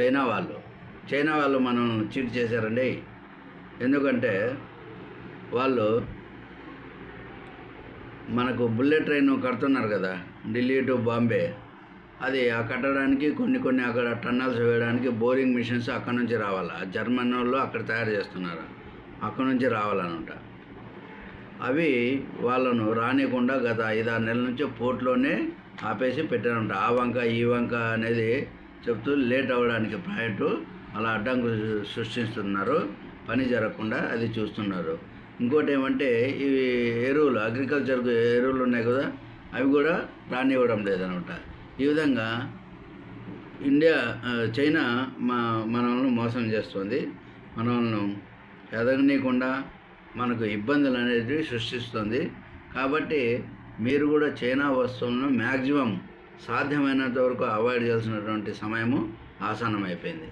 China వాళ్ళు. China వాళ్ళు మనం చీట్ చేశారండి. ఎందుకంటే వాళ్ళు మనకు బుల్లెట్ ట్రైన్ కడుతున్నారు కదా ఢిల్లీ టు బాంబే. అది ఆ కట్టడానికి కొన్ని కొన్ని అక్కడ టన్నల్స్ వేయడానికి బోరింగ్ మిషన్స్ అక్కడ నుంచి రావాలి? ఆ జర్మన్ వాళ్ళు అక్కడ తయారు చేస్తున్నారు. అక్కడ నుంచి రావాలన్నమాట అవి వాళ్ళను రానియకుండా గత ఐదారు నెలల నుంచి పోర్ట్లోనే ఆపేసి పెట్టారంట. ఆ వంక ఈ వంక అనేది చెప్తూ లేట్ అవ్వడానికి ప్రాజెక్టు అలా అడ్డంకులు సృష్టిస్తున్నారు. పని జరగకుండా అది చూస్తున్నారు. ఇంకోటి ఏమంటే ఇవి ఎరువులు అగ్రికల్చర్ ఎరువులు ఉన్నాయి కదా అవి కూడా రానివ్వడం లేదనమాట. ఈ విధంగా ఇండియా చైనా మా మనల్ని మోసం చేస్తుంది. మనల్ని ఎదగనీయకుండా మనకు ఇబ్బందులు అనేవి సృష్టిస్తుంది. కాబట్టి మీరు కూడా చైనా వస్తువులను మ్యాక్సిమం సాధ్యమైనంత వరకు అవాయిడ్ చేయాల్సినటువంటి సమయము ఆసన్నమైపోయింది.